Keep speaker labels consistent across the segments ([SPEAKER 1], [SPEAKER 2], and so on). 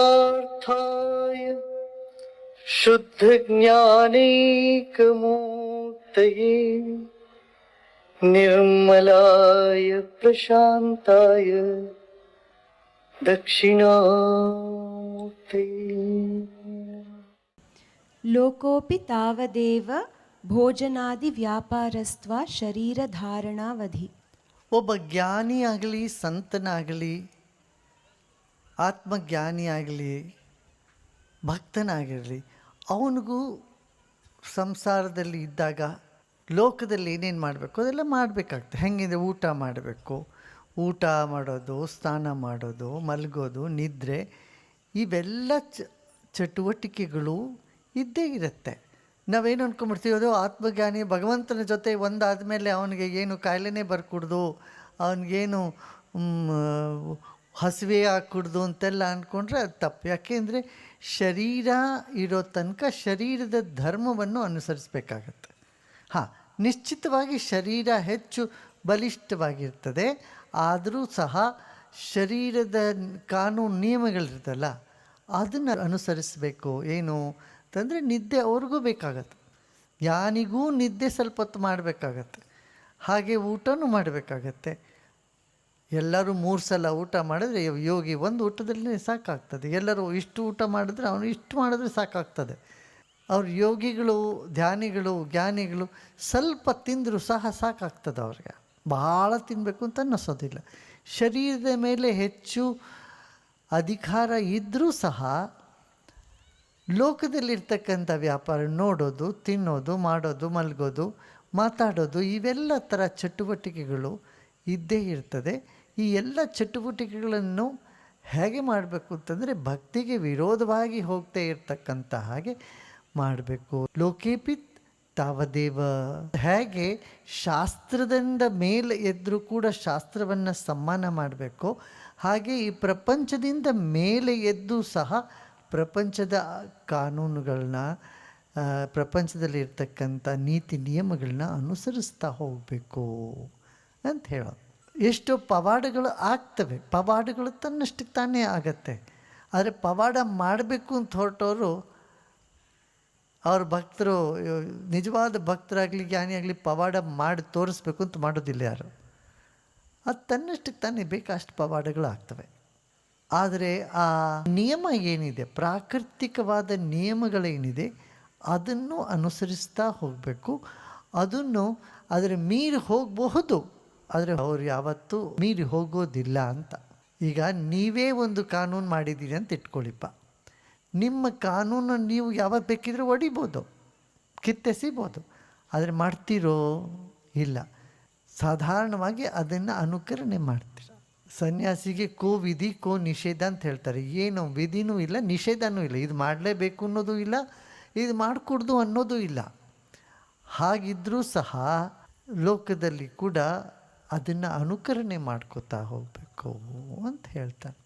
[SPEAKER 1] प्रणवार्थाय शुद्धज्ञानैकमूर्तये निर्मलाय प्रशान्ताय दक्षिणामूर्तये
[SPEAKER 2] ಲೋಕೋಪಿ ತಾವದೇವ ಭೋಜನಾದಿ ವ್ಯಾಪಾರಸ್ತ್ವ ಶರೀರಧಾರಣಾವಧಿ
[SPEAKER 3] ಒಬ್ಬ ಜ್ಞಾನಿ ಆಗಲಿ ಸಂತನಾಗಲಿ ಆತ್ಮಜ್ಞಾನಿ ಆಗಲಿ ಭಕ್ತನಾಗಿರಲಿ, ಅವನಿಗೂ ಸಂಸಾರದಲ್ಲಿ ಇದ್ದಾಗ ಲೋಕದಲ್ಲಿ ಏನೇನು ಮಾಡಬೇಕು, ಅದೆಲ್ಲ ಮಾಡಬೇಕಾಗ್ತದೆ. ಹೆಂಗಿದೆ ಊಟ ಮಾಡಬೇಕು, ಊಟ ಮಾಡೋದು, ಸ್ನಾನ ಮಾಡೋದು, ಮಲಗೋದು, ನಿದ್ರೆ, ಇವೆಲ್ಲ ಚಟುವಟಿಕೆಗಳು ಇದ್ದೇ ಇರುತ್ತೆ. ನಾವೇನು ಅಂದ್ಕೊಂಬಿಡ್ತೀವಿ ಅದು ಆತ್ಮಜ್ಞಾನಿ ಭಗವಂತನ ಜೊತೆ ಒಂದಾದ ಮೇಲೆ ಅವನಿಗೆ ಏನು ಕಾಯಿಲೆನೇ ಬರ್ಕೊಡ್ದು, ಅವನಿಗೇನು ಹಸಿವೆ ಹಾಕ್ಕೊಡ್ದು ಅಂತೆಲ್ಲ ಅಂದ್ಕೊಂಡ್ರೆ ಅದು ತಪ್ಪು. ಯಾಕೆಂದರೆ ಶರೀರ ಇರೋ ತನಕ ಶರೀರದ ಧರ್ಮವನ್ನು ಅನುಸರಿಸಬೇಕಾಗತ್ತೆ. ಹಾಂ, ನಿಶ್ಚಿತವಾಗಿ ಶರೀರ ಹೆಚ್ಚು ಬಲಿಷ್ಠವಾಗಿರ್ತದೆ. ಆದರೂ ಸಹ ಶರೀರದ ಕಾನೂನು ನಿಯಮಗಳಿರ್ತಲ್ಲ ಅದನ್ನು ಅನುಸರಿಸಬೇಕು. ಏನು ಅಂತಂದರೆ ನಿದ್ದೆ ಅವ್ರಿಗೂ ಬೇಕಾಗತ್ತೆ. ಯಾನಿಗೂ ನಿದ್ದೆ ಸ್ವಲ್ಪ ಹೊತ್ತು ಮಾಡಬೇಕಾಗತ್ತೆ. ಹಾಗೆ ಊಟನೂ ಮಾಡಬೇಕಾಗತ್ತೆ. ಎಲ್ಲರೂ ಮೂರು ಸಲ ಊಟ ಮಾಡಿದ್ರೆ ಯೋಗಿ ಒಂದು ಊಟದಲ್ಲಿ ಸಾಕಾಗ್ತದೆ. ಎಲ್ಲರೂ ಇಷ್ಟು ಊಟ ಮಾಡಿದ್ರೆ ಅವನು ಇಷ್ಟು ಮಾಡಿದ್ರೆ ಸಾಕಾಗ್ತದೆ. ಅವ್ರ ಯೋಗಿಗಳು, ಧ್ಯಾನಿಗಳು, ಜ್ಞಾನಿಗಳು ಸ್ವಲ್ಪ ತಿಂದರೂ ಸಹ ಸಾಕಾಗ್ತದೆ ಅವ್ರಿಗೆ. ಭಾಳ ತಿನ್ನಬೇಕು ಅಂತ ಅನ್ನಿಸೋದಿಲ್ಲ. ಶರೀರದ ಮೇಲೆ ಹೆಚ್ಚು ಅಧಿಕಾರ ಇದ್ದರೂ ಸಹ ಲೋಕದಲ್ಲಿರ್ತಕ್ಕಂಥ ವ್ಯಾಪಾರ ನೋಡೋದು, ತಿನ್ನೋದು, ಮಾಡೋದು, ಮಲಗೋದು, ಮಾತಾಡೋದು, ಇವೆಲ್ಲ ಥರ ಚಟುವಟಿಕೆಗಳು ಇದ್ದೇ ಇರ್ತದೆ. ಈ ಎಲ್ಲ ಚಟುವಟಿಕೆಗಳನ್ನು ಹೇಗೆ ಮಾಡಬೇಕು ಅಂತಂದರೆ ಭಕ್ತಿಗೆ ವಿರೋಧವಾಗಿ ಹೋಗ್ತಾ ಇರ್ತಕ್ಕಂಥ ಹಾಗೆ ಮಾಡಬೇಕು. ಲೋಕೇಪಿತ್ ತಾವದೇವ. ಹೇಗೆ ಶಾಸ್ತ್ರದಿಂದ ಮೇಲೆ ಎದ್ದರೂ ಕೂಡ ಶಾಸ್ತ್ರವನ್ನು ಸಮ್ಮಾನ ಮಾಡಬೇಕು ಹಾಗೆ ಈ ಪ್ರಪಂಚದಿಂದ ಮೇಲೆ ಎದ್ದು ಸಹ ಪ್ರಪಂಚದ ಕಾನೂನುಗಳನ್ನ ಪ್ರಪಂಚದಲ್ಲಿ ಇರ್ತಕ್ಕಂಥ ನೀತಿ ನಿಯಮಗಳನ್ನ ಅನುಸರಿಸ್ತಾ ಹೋಗಬೇಕು. ಅಂತ ಹೇಳೋದು. ಎಷ್ಟು ಪವಾಡಗಳು ಆಗ್ತವೆ. ಪವಾಡಗಳು ತನ್ನಷ್ಟಕ್ಕೆ ತಾನೇ ಆಗತ್ತೆ. ಆದರೆ ಪವಾಡ ಮಾಡಬೇಕು ಅಂತ ಹೊರಟವರು ಅವ್ರ ಭಕ್ತರು, ನಿಜವಾದ ಭಕ್ತರಾಗಲಿ, ಜ್ಞಾನಿಯಾಗಲಿ ಪವಾಡ ಮಾಡಿ ತೋರಿಸ್ಬೇಕು ಅಂತ ಮಾಡೋದಿಲ್ಲ ಯಾರು. ಅದು ತನ್ನಷ್ಟಕ್ಕೆ ತಾನೇ ಬೇಕಷ್ಟು ಪವಾಡಗಳು ಆಗ್ತವೆ. ಆದರೆ ಆ ನಿಯಮ ಏನಿದೆ, ಪ್ರಾಕೃತಿಕವಾದ ನಿಯಮಗಳೇನಿದೆ, ಅದನ್ನು ಅನುಸರಿಸ್ತಾ ಹೋಗಬೇಕು. ಅದನ್ನು, ಅದರ ಮೀರಿ ಹೋಗಬಹುದು. ಆದರೆ ಅವ್ರು ಯಾವತ್ತೂ ಮೀರಿ ಹೋಗೋದಿಲ್ಲ ಅಂತ. ಈಗ ನೀವೇ ಒಂದು ಕಾನೂನು ಮಾಡಿದ್ದೀರಿ ಅಂತ ಇಟ್ಕೊಳ್ಳಿಪ್ಪ ನಿಮ್ಮ ಕಾನೂನು ನೀವು ಯಾವಾಗ ಬೇಕಿದ್ರೆ ಹೊಡಿಬೋದು ಕಿತ್ತೆಸಿಬೋದು. ಆದರೆ ಮಾಡ್ತೀರೋ ಇಲ್ಲ. ಸಾಧಾರಣವಾಗಿ ಅದನ್ನು ಅನುಕರಣೆ ಮಾಡ್ತೀರ. ಸನ್ಯಾಸಿಗೆ ಕೋ ವಿಧಿ, ಕೋ ನಿಷೇಧ ಅಂತ ಹೇಳ್ತಾರೆ. ಏನು ವಿಧಿನೂ ಇಲ್ಲ, ನಿಷೇಧನೂ ಇಲ್ಲ. ಇದು ಮಾಡಲೇಬೇಕು ಅನ್ನೋದು ಇಲ್ಲ, ಇದು ಮಾಡಿಕೊಡ್ದು ಅನ್ನೋದು ಇಲ್ಲ. ಹಾಗಿದ್ದರೂ ಸಹ ಲೋಕದಲ್ಲಿ ಕೂಡ ಅದನ್ನು ಅನುಕರಣೆ ಮಾಡ್ಕೋತಾ ಹೋಗಬೇಕು ಅಂತ ಹೇಳ್ತಾನೆ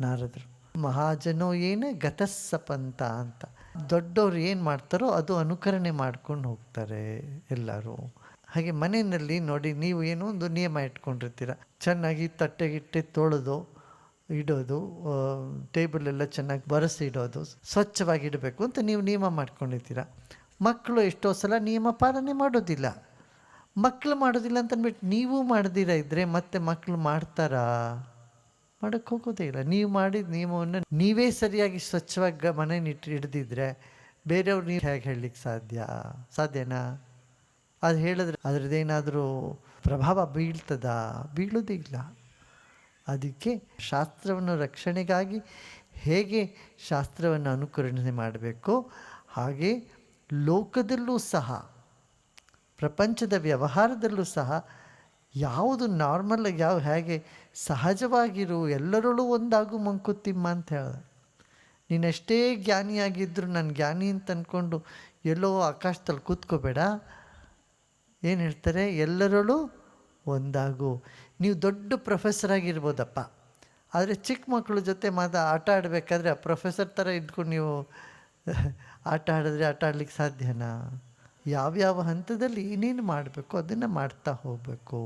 [SPEAKER 3] ನಾರದರು. ಮಹಾಜನೋ ಏನೇ ಗತಸ್ಸಪಂತ ಅಂತ. ದೊಡ್ಡವ್ರು ಏನು ಮಾಡ್ತಾರೋ ಅದು ಅನುಕರಣೆ ಮಾಡ್ಕೊಂಡು ಹೋಗ್ತಾರೆ ಎಲ್ಲರೂ. ಹಾಗೆ ಮನೆಯಲ್ಲಿ ನೋಡಿ ನೀವು ಏನೋ ಒಂದು ನಿಯಮ ಇಟ್ಕೊಂಡಿರ್ತೀರ. ಚೆನ್ನಾಗಿ ತಟ್ಟೆಗಿಟ್ಟೆ ತೊಳೆದು ಇಡೋದು ಟೇಬಲ್ ಎಲ್ಲ ಚೆನ್ನಾಗಿ ಬರೆಸಿ ಇಡೋದು, ಸ್ವಚ್ಛವಾಗಿ ಇಡಬೇಕು ಅಂತ ನೀವು ನಿಯಮ ಮಾಡ್ಕೊಂಡಿರ್ತೀರ. ಮಕ್ಕಳು ಎಷ್ಟೋ ಸಲ ನಿಯಮ ಪಾಲನೆ ಮಾಡೋದಿಲ್ಲ. ಮಕ್ಕಳು ಮಾಡೋದಿಲ್ಲ ಅಂತ ಅಂದ್ಬಿಟ್ಟು ನೀವು ಮಾಡ್ದಿರ ಇದ್ದರೆ ಮತ್ತೆ ಮಕ್ಕಳು ಮಾಡ್ತಾರಾ? ಮಾಡೋಕ್ಕೆ ಹೋಗೋದೇ ಇಲ್ಲ. ನೀವು ಮಾಡಿದ ನಿಯಮವನ್ನು ನೀವೇ ಸರಿಯಾಗಿ ಸ್ವಚ್ಛವಾಗಿ ಗ- ಮನೇನ ಹಿಡಿದಿದ್ರೆ ಹಿಡ್ದಿದ್ರೆ ಬೇರೆಯವ್ರು ನೀವು ಹೇಗೆ ಹೇಳಲಿಕ್ಕೆ ಸಾಧ್ಯ? ಸಾಧ್ಯನಾ? ಅದು ಹೇಳಿದ್ರೆ ಅದರದ್ದೇನಾದರೂ ಪ್ರಭಾವ ಬೀಳ್ತದಾ? ಬೀಳೋದಿಲ್ಲ ಅದಕ್ಕೆ ಶಾಸ್ತ್ರವನ್ನು ರಕ್ಷಣೆಗಾಗಿ ಹೇಗೆ ಶಾಸ್ತ್ರವನ್ನು ಅನುಕರಣೆ ಮಾಡಬೇಕು ಹಾಗೆ ಲೋಕದಲ್ಲೂ ಸಹ ಪ್ರಪಂಚದ ವ್ಯವಹಾರದಲ್ಲೂ ಸಹ ಯಾವುದು ನಾರ್ಮಲ್ ಯಾವ ಹೇಗೆ ಸಹಜವಾಗಿರು ಎಲ್ಲರಲ್ಲೂ ಒಂದಾಗು ಮಂಕುತಿಮ್ಮ ಅಂತ ಹೇಳಿದ. ನೀನೆಷ್ಟೇ ಜ್ಞಾನಿಯಾಗಿದ್ದರೂ ನಾನು ಜ್ಞಾನಿ ಅಂತ ಅಂದ್ಕೊಂಡು ಎಲ್ಲೋ ಆಕಾಶದಲ್ಲಿ ಕೂತ್ಕೋಬೇಡ. ಏನು ಹೇಳ್ತಾರೆ? ಎಲ್ಲರಲ್ಲೂ ಒಂದಾಗು. ನೀವು ದೊಡ್ಡ ಪ್ರೊಫೆಸರ್ ಆಗಿರ್ಬೋದಪ್ಪ. ಆದರೆ ಚಿಕ್ಕ ಮಕ್ಕಳ ಜೊತೆ ಮಾತ್ರ ಆಟ ಆಡಬೇಕಾದ್ರೆ ಆ ಪ್ರೊಫೆಸರ್ ಥರ ಇದ್ಕೊಂಡು ನೀವು ಆಟ ಆಡಿದ್ರೆ ಆಟ ಆಡ್ಲಿಕ್ಕೆ ಸಾಧ್ಯನಾ? ಯಾವ್ಯಾವ ಹಂತದಲ್ಲಿ ಏನೇನು ಮಾಡಬೇಕು ಅದನ್ನು ಮಾಡ್ತಾ ಹೋಗಬೇಕು.